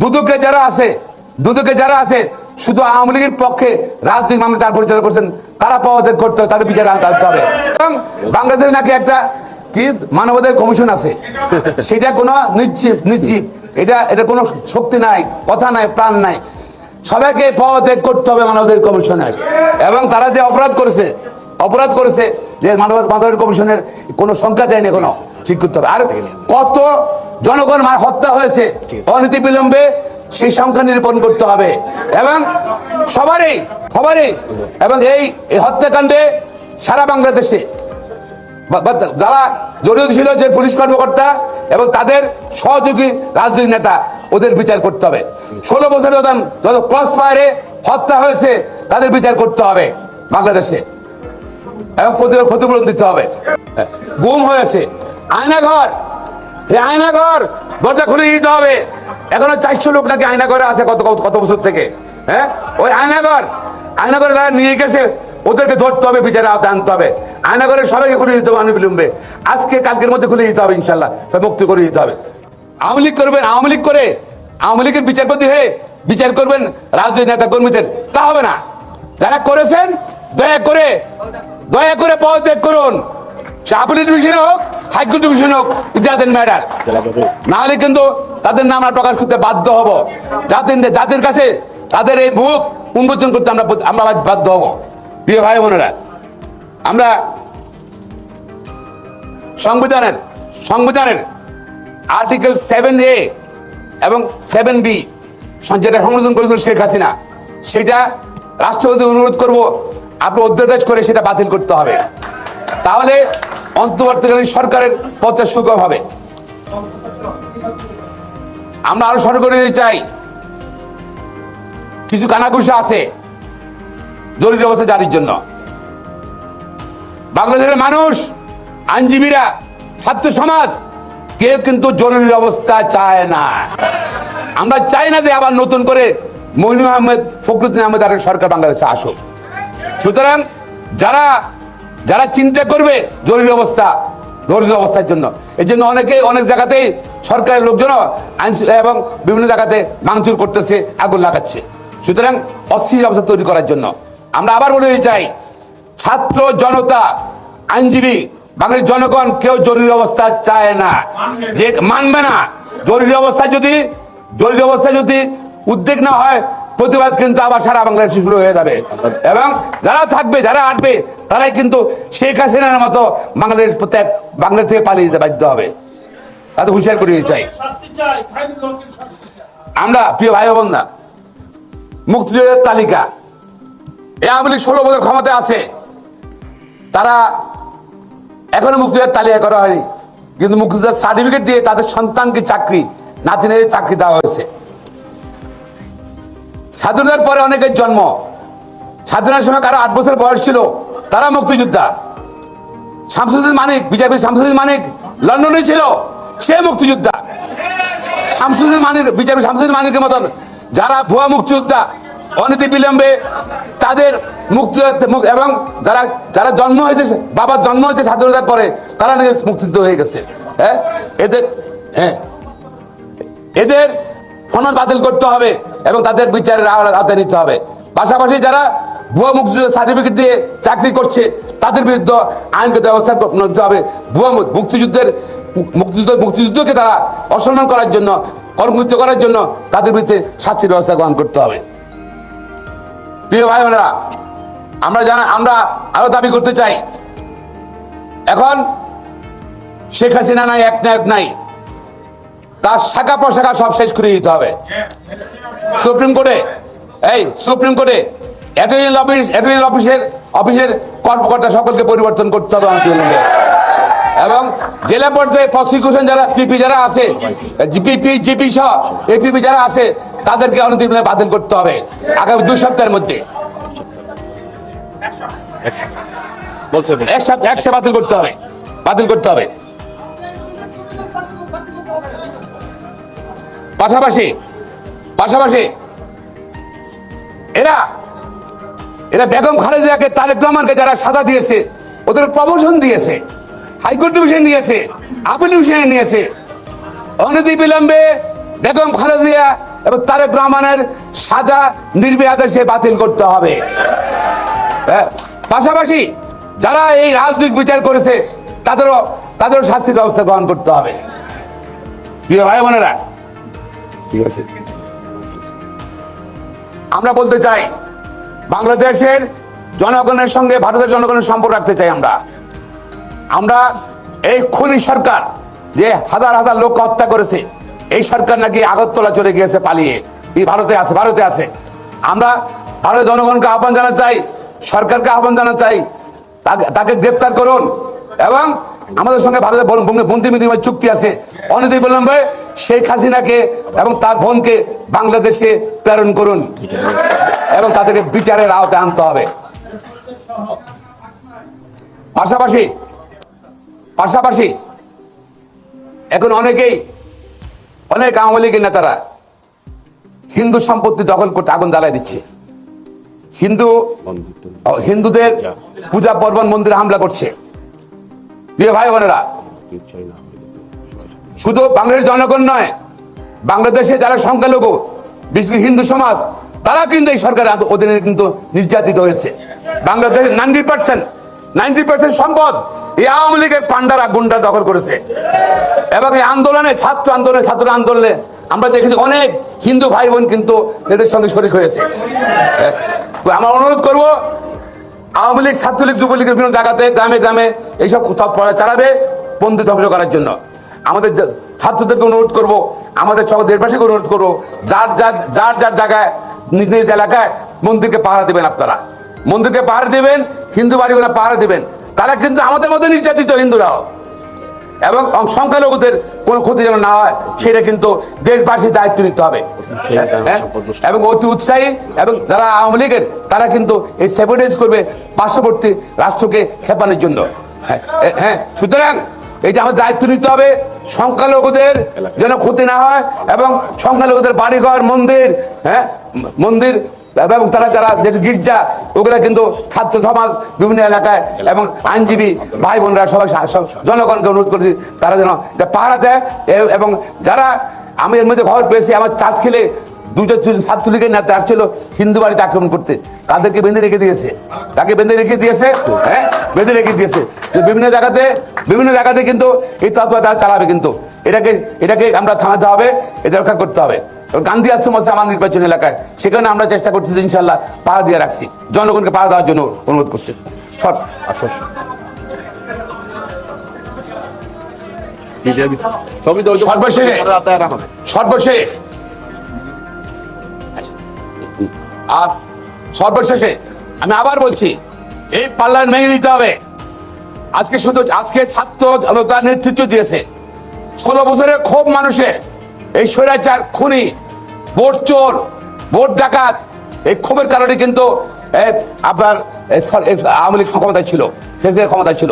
দুদকে যারা আছে, দুদকে যারা আছে, শুধু আওয়ামী লীগের পক্ষে রাজনৈতিক মামলা যারা পরিচালনা করছেন তারা পাওয়াদের করতে হবে, তাদের বিচার আনতে হবে। এবং বাংলাদেশে নাকি একটা কি মানবাধিকার কমিশন আছে, সেটা কোনো নিশ্চিত নিশ্চিত। এটা এটা কোনো শক্তি নাই, কথা নাই, প্রাণ নাই। সবাইকে পদত্যাগ করতে হবে মানবাধিকার কমিশনের। এবং তারা যে অপরাধ করেছে অপরাধ করেছে, যে মানব মানবাধিকার কমিশনের কোনো সংখ্যা দেয়নি এখনও, ঠিক করতে হবে। আর কত জনগণ মার হত্যা হয়েছে অনীতি বিলম্বে সেই সংখ্যা নিরূপণ করতে হবে। এবং সবারই সবারই এবং এই হত্যাকাণ্ডে সারা বাংলাদেশে যারা জড়িত ছিল যে পুলিশ কর্মকর্তা এবং তাদের সহযোগী রাজনৈতিক নেতা ওদের বিচার করতে হবে। ষোলো বছর যত যত ক্রস ফায়ারে হত্যা হয়েছে তাদের বিচার করতে হবে বাংলাদেশে। এবং ক্ষতি- ক্ষতিপূরণ দিতে হবে। গুম হয়েছে। আয়নাঘর আয়নাঘর, দরজা খুলে দিতে হবে। এখনও চারশো লোক নাকি আয়নাঘরে আছে কত কত- বছর থেকে হ্যাঁ? ওই আয়নাঘর, আয়নাঘরে যারা নিয়ে গেছে, ওদেরকে ধরতে হবে, বিচারে আওতায় আনতে হবে। আয়নাঘরে সবাইকে খুলে দিতে হবে বিলম্বে আজকে, কালকের মধ্যে খুলে দিতে হবে ইনশাল্লাহ মুক্তি করে দিতে হবে। আওয়ামী লীগ করবেন, আওয়ামী লীগ করে, আওয়ামী লীগের বিচারপতি হয়ে বিচার করবেন রাজনৈতিক নেতা কর্মীদের। তা হবে না। যারা করেছেন, দয়া করে দয়া করে পদত্যাগ করুন। চাপলি ডিভিশন হোক হাইকোর্ট ডিভিশন হোক, ইতিহাসের ম্যাটার না হলে কিন্তু তাদের নাম আমরা প্রকাশ করতে বাধ্য হব। জাতির জাতির কাছে তাদের এই মুখ উন্মোচন করতে আমরা আমরা বাধ্য হব। প্রিয় ভাই বোনেরা, আমরা সংবিধানের সংবিধানের আর্টিকেল সেভেন এ এবং সেভেন বি যেটা সংশোধন করেছিল শেখ হাসিনা, সেটা রাষ্ট্রপতি অনুরোধ করব, আপনি অধ্যাদেশ করে সেটা বাতিল করতে হবে। তাহলে অন্তর্বর্তীকালীন সরকারের পথে সুগম হবে। আমরা আরও স্মরণ করে দিতে চাই। কিছু কানাঘুষা আছে জরুরি অবস্থা জারির জন্য। বাংলাদেশের মানুষ, আইনজীবীরা, ছাত্র সমাজ, কেউ কিন্তু জরুরি অবস্থা চায় না। আমরা চাই না যে আবার নতুন করে মইনু আহমেদ, ফখরুদ্দিন আহমেদ আর সরকার বাংলাদেশে আসুক। সুতরাং যারা যারা চিন্তা করবে জরুরি অবস্থা জরুরি অবস্থার জন্য। এই জন্য অনেকে অনেক জায়গাতেই সরকারের লোকজন আইন এবং বিভিন্ন জায়গাতে ভাঙচুর করতেছে, আগুন লাগাচ্ছে। সুতরাং অস্থির অবস্থা তৈরি করার জন্য। আমরা আবার বলে চাই, ছাত্র জনতা, আইনজীবী বাঙালির জনগণ কেউ জরুরি অবস্থা চায় না। যে মানবে না। জরুরি অবস্থা যদি, জরুরি অবস্থা যদি উদ্বেগ না হয় প্রতিবাদ কিন্তু আবার সারা বাংলাদেশ শুরু হয়ে যাবে। এবং যারা থাকবে, যারা আসবে তারাই কিন্তু শেখ হাসিনার মতো বাংলাদেশ প্রত্যেক বাংলাদেশ থেকে পালিয়ে যেতে বাধ্য হবে। তাতে হুঁশিয়ার করিয়ে চাই। আমরা প্রিয় ভাই বোন না, মুক্তিযোদ্ধার তালিকা। এ আওয়ামী লীগ ষোলো বছর ক্ষমতায় আছে। তারা এখনও মুক্তিযোদ্ধার তালিকা করা হয়নি। কিন্তু মুক্তিযোদ্ধার সার্টিফিকেট দিয়ে তাদের সন্তানকে চাকরি নাতিনের চাকরি দেওয়া হয়েছে। স্বাধীনতার পরে অনেকের জন্ম। স্বাধীনতার সময় কারও আট বছর বয়স ছিল, তারা মুক্তিযোদ্ধা। শামসুদ্দিন মানিক, বিজেপি শামসুদ্দিন মানিক লন্ডনে ছিল, সে মুক্তিযোদ্ধা। শামসুদ্দিন মানিক, বিজেপি শামসুদ্দিন মানিকের মতন যারা ভুয়া মুক্তিযোদ্ধা অনীতি বিলম্বে তাদের মুক্তি এবং যারা যারা জন্ম হয়েছে বাবার জন্ম হয়েছে স্বাধীনতার পরে, তারা নাকি মুক্তিযুদ্ধ হয়ে গেছে হ্যাঁ? এদের হ্যাঁ? এদের ফোন বাতিল করতে হবে। এবং তাদের বিচারের আওতা- আওতায় নিতে হবে। পাশাপাশি যারা ভুয়া মুক্তিযুদ্ধ সার্টিফিকেট দিয়ে চাকরি করছে, তাদের বিরুদ্ধে আইনগত ব্যবস্থা নিতে হবে। ভুয়া মুক্তিযুদ্ধের মুক্তিযুদ্ধ, মুক্তিযুদ্ধকে তারা অসম্মান করার জন্য কর্মযুদ্ধ করার জন্য তাদের বিরুদ্ধে শাস্তির ব্যবস্থা গ্রহণ করতে হবে। প্রিয় ভাই বোনেরা, আমরা জানা আমরা আরও দাবি করতে চাই। এখন শেখ হাসিনা নাই, এক নায়ক নাই। তার শাখা প্রশাখা সব শেষ করে দিতে হবে। সুপ্রিম কোর্টে এই সুপ্রিম কোর্টে অ্যাটর্নি অফিস অ্যাটর্নি অফিসের অফিসের কর্মকর্তা সকলকে পরিবর্তন করতে হবে বিলম্বে। এবং জেলা পর্যায়ে প্রসিকিউশন যারা পিপি যারা আছে জিপিপি জিপি সহ এপিপি যারা আছে তাদেরকে অনতিবিলম্বে বাতিল করতে হবে আগামী দুই সপ্তাহের মধ্যে। এক সপ্তাহ একসাথে বাতিল করতে হবে বাতিল করতে হবে। পাশাপাশি পাশাপাশি এরা এরা বেগম খালেদাকে তারেক রহমানকে যারা সাজা দিয়েছে ওদের প্রমোশন দিয়েছে হাইকোর্ট ডিভিশন নিয়েছে আপিল ডিভিশনে নিয়েছে। অনতি বিলম্বে বেগম খালেদিয়া এবং তারেক রহমানের সাজা নির্বিয়াদেশে বাতিল করতে হবে। হ্যাঁ, পাশাপাশি যারা এই রাজনৈতিক বিচার করেছে তাদেরও তাদেরও শাস্তির ব্যবস্থা গ্রহণ করতে হবে। প্রিয় ভাই বোনেরা ঠিক আছে? আমরা বলতে চাই, বাংলাদেশের জনগণের সঙ্গে ভারতের জনগণের সম্পর্ক রাখতে চাই আমরা। আমরা এই খুনি সরকার যে হাজার হাজার লোক হত্যা করেছে, এই সরকার নাকি আগরতলা চলে গিয়েছে পালিয়ে। এই ভারতে আছে ভারতে আছে। আমরা ভারতের জনগণকে আহ্বান জানাতে চাই, সরকারকে আহ্বান জানাতে চাই তাকে- গ্রেপ্তার করুন এবং আমাদের সঙ্গে ভারতের বন্দি বিনিময় চুক্তি আছে। অনতি বিলম্বে শেখ হাসিনাকে এবং তার বোনকে বাংলাদেশে প্রেরণ করুন এবং তাদেরকে বিচারের আওতায় আনতে হবে। পাশাপাশি পাশাপাশি এখন অনেকেই অনেক আওয়ামী লীগের নেতারা হিন্দু সম্পত্তি দখল করতে আগুন জ্বালায় দিচ্ছে। হিন্দু হিন্দুদের পূজা পার্বণ মন্দিরে হামলা করছে। প্রিয় ভাই বোনেরা শুধু বাংলাদেশের জনগণ নয় বাংলাদেশে যারা সংখ্যালঘু বিশেষ হিন্দু সমাজ তারা কিন্তু এই সরকারের অধীনে কিন্তু নির্যাতিত হয়েছে। বাংলাদেশের নাইনটি পার্সেন্ট নাইনটি পার্সেন্ট সম্পদ এই আওয়ামী লীগের পান্ডারা গুন্ডা দখল করেছে। এবং এই আন্দোলনে ছাত্র আন্দোলনে ছাত্র আন্দোলনে আমরা দেখেছি অনেক হিন্দু ভাই বোন কিন্তু এদের সঙ্গে শরিক হয়েছে। হ্যাঁ, আমরা অনুরোধ করব আওয়ামী লীগ, ছাত্রলীগ, যুবলীগের বিভিন্ন জায়গাতে, গ্রামে গ্রামে এইসব তৎপরতা চালাবে বন্দি ধ্বংস করার জন্য। আমাদের ছাত্রদেরকে অনুরোধ করব, আমাদের সকল দেশবাসীকে অনুরোধ করব, যার যার যার যার জায়গায়, নিজ নিজ এলাকায় মন্দিরকে পাহারা দেবেন আপনারা। মন্দিরকে পাহারা দেবেন, হিন্দু বাড়িগুলো পাহারা দেবেন। তারা কিন্তু আমাদের মধ্যে নির্যাতিত হিন্দুরাও। এবং সংখ্যালঘুদের কোনো ক্ষতি যেন না হয়, সেটা কিন্তু দেশবাসী দায়িত্ব নিতে হবে? এবং অতি উৎসাহী এবং যারা আওয়ামী লীগের তারা কিন্তু এই সেভেন্টাইজ করবে পার্শ্ববর্তী রাষ্ট্রকে খেপানোর জন্য। হ্যাঁ, হ্যাঁ সুতরাং এটা আমাদের দায়িত্ব নিতে হবে সংখ্যালঘুদের যেন ক্ষতি না হয় এবং সংখ্যালঘুদের বাড়িঘর মন্দির হ্যাঁ মন্দির এবং তারা যারা যে গির্জা ওগুলা কিন্তু ছাত্র সমাজ বিভিন্ন এলাকায় এবং আইনজীবী ভাই বোনরা সবাই সব জনগণকে অনুরোধ করেছি তারা যেন এটা পাহারা দেয় এবং যারা আমি এর মধ্যে খবর পেয়েছি। আমার চাঁদ খেলে দুটো ছাত্রলীগের নেতা আসছিল, হিন্দু বাড়িতে আক্রমণ করতে। তাদেরকে বেঁধে রেখে দিয়েছে? তাকে বেঁধে রেখে দিয়েছে? হ্যাঁ? বেঁধে রেখে দিয়েছে। বিভিন্ন জায়গাতে বিভিন্ন জায়গাতে কিন্তু এই তত্ত্ব তারা চালাবে কিন্তু। এটাকে এটাকে আমরা থামাতে হবে, এটা রক্ষা করতে হবে। গান্ধী আশ্রম আছে আমার নির্বাচন এলাকায়। সেখানে আমরা চেষ্টা করছি ইনশাল্লাহ পাড়া দিয়ে রাখছি। জনগণকে পাড়া দেওয়ার জন্য অনুরোধ করছি। সব সর্বশেষে। আদায় আর সর্বশেষে আমি আবার বলছি এই ভেঙে দিতে হবে। আজকে শুধু আজকে ছাত্র জনতা নেতৃত্ব দিয়েছে। ষোলো বছরের ক্ষোভ মানুষের এই স্বৈরাচার খুনি ভোট চোর ভোট ডাকাত এই ক্ষোভের কারণে কিন্তু আপনার আওয়ামী লীগ ক্ষমতায় ছিল সেখানে ক্ষমতায় ছিল।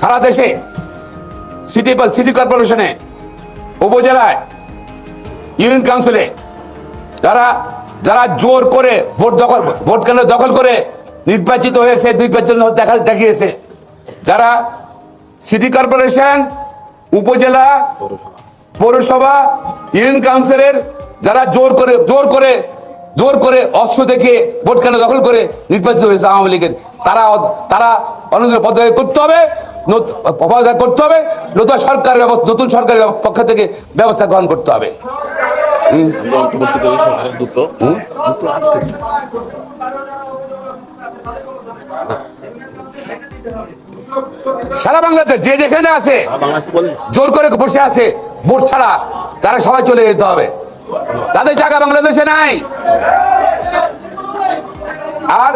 সারা দেশে সিটি সিটি কর্পোরেশনে উপজেলায় ইউনিয়ন কাউন্সিলে যারা যারা জোর করে ভোট দখল, ভোট কেন্দ্র দখল করে নির্বাচিত হয়েছে নির্বাচন দেখা, দেখিয়েছে, যারা সিটি কর্পোরেশন উপজেলা, পৌরসভা ইউনিয়ন কাউন্সিলের যারা জোর করে জোর করে জোর করে অস্ত্র দেখে ভোট কেন্দ্র দখল করে নির্বাচিত হয়েছে আওয়ামী লীগের, তারা তারা অনুযায়ী পদত্যাগ করতে হবে। করতে হবে নতুন সরকারের নতুন সরকারের পক্ষ থেকে ব্যবস্থা গ্রহণ করতে হবে। সারা বাংলাদেশ যে যেখানে আছে জোর করে বসে আছে ভোট ছাড়া তারা সবাই চলে যেতে হবে। তাদের জায়গা বাংলাদেশে নাই। আর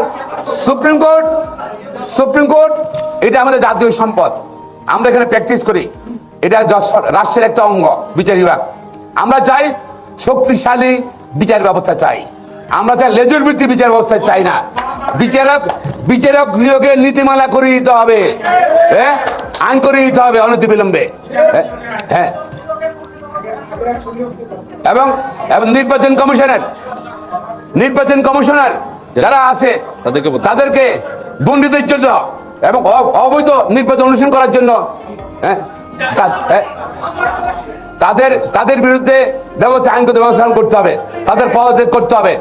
সুপ্রিম কোর্ট সুপ্রিম কোর্ট এটা আমাদের জাতীয় সম্পদ। আমরা এখানে প্র্যাকটিস করি। এটা রাষ্ট্রের একটা অঙ্গ বিচার বিভাগ। আমরা চাই শক্তিশালী বিচার ব্যবস্থা চাই। আমরা চাই লেজুর ভিত্তিক বিচার ব্যবস্থা চাই না। বিচারক বিচারক নিয়োগের নীতিমালা করে দিতে হবে। হ্যাঁ আইন করে দিতে হবে অনতিবিলম্বে। হ্যাঁ, হ্যাঁ। এবং এবং নির্বাচন কমিশনার নির্বাচন কমিশনার যারা আছে তাদেরকে দুর্নীতির জন্য এবং অবৈধ নির্বাচন অনুসরণ করার জন্য হ্যাঁ, তাদের তাদের বিরুদ্ধে ব্যবস্থা আইনগত ব্যবস্থা করতে হবে তাদের পদত্যাগ করতে হবে।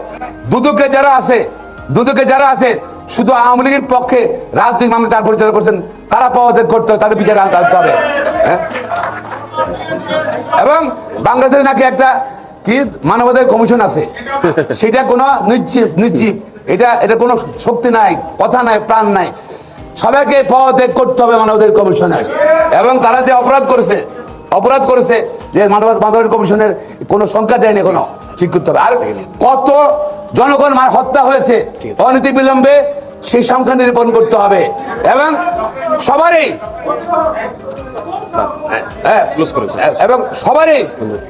দুদকে যারা আছে দুদকে যারা আছে শুধু আওয়ামী লীগের পক্ষে রাজনৈতিক মামলা যারা পরিচালনা করছেন তারা পদত্যাগ করতে হবে তাদের বিচার আনতে হবে হ্যাঁ। এবং বাংলাদেশে নাকি একটা কি মানবাধিকার কমিশন আছে সেটা কোনো নিশ্চিত নিশ্চিত এটা এটা কোনো শক্তি নাই কথা নাই প্রাণ নাই। সবাইকে পদত্যাগ করতে হবে মানবাধিকার কমিশনের। এবং তারা যে অপরাধ করেছে অপরাধ করেছে যে মানব মানবাধিকার কমিশনের কোনো সংখ্যা দেয়নি কোনো ঠিক করতে হবে। আর কত জনগণ মার হত্যা হয়েছে অনীতি বিলম্বে সেই সংখ্যা নিরূপণ করতে হবে। এবং সবারই হ্যাঁ। এ- এবং সবারই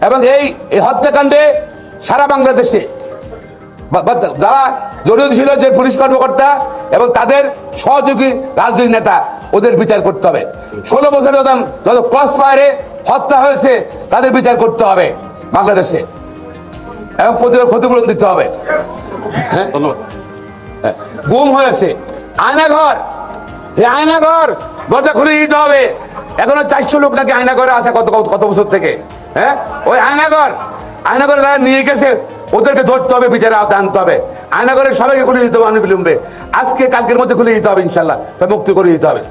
এবং এই হত্যাকাণ্ডে সারা বাংলাদেশে যারা জড়িত ছিল যে পুলিশ কর্মকর্তা এবং তাদের সহযোগী রাজনৈতিক নেতা ওদের বিচার করতে হবে। ষোলো বছর যত যত ক্রস ফায়ারে হত্যা হয়েছে তাদের বিচার করতে হবে বাংলাদেশে। এবং ক্ষতিপূরণ দিতে হবে। ধন্যবাদ। গুম হয়েছে। আয়নাঘর। এই আয়নাঘর দরজা খুলে দিতে হবে। এখনও চারশো লোক নাকি আয়নাঘরে আছে কত কত- কত বছর থেকে। হ্যাঁ? ওই আয়নাঘর। আয়নাঘরে তারা নিয়ে গেছে ওদেরকে ধরতে হবে, বিচারে আওতায় আনতে হবে। আয়নাঘরে সবাইকে খুলে দিতে হবে অনুবিলম্বে আজকে কালকের মধ্যে খুলে দিতে হবে, ইনশাল্লাহ। মুক্তি করে দিতে হবে।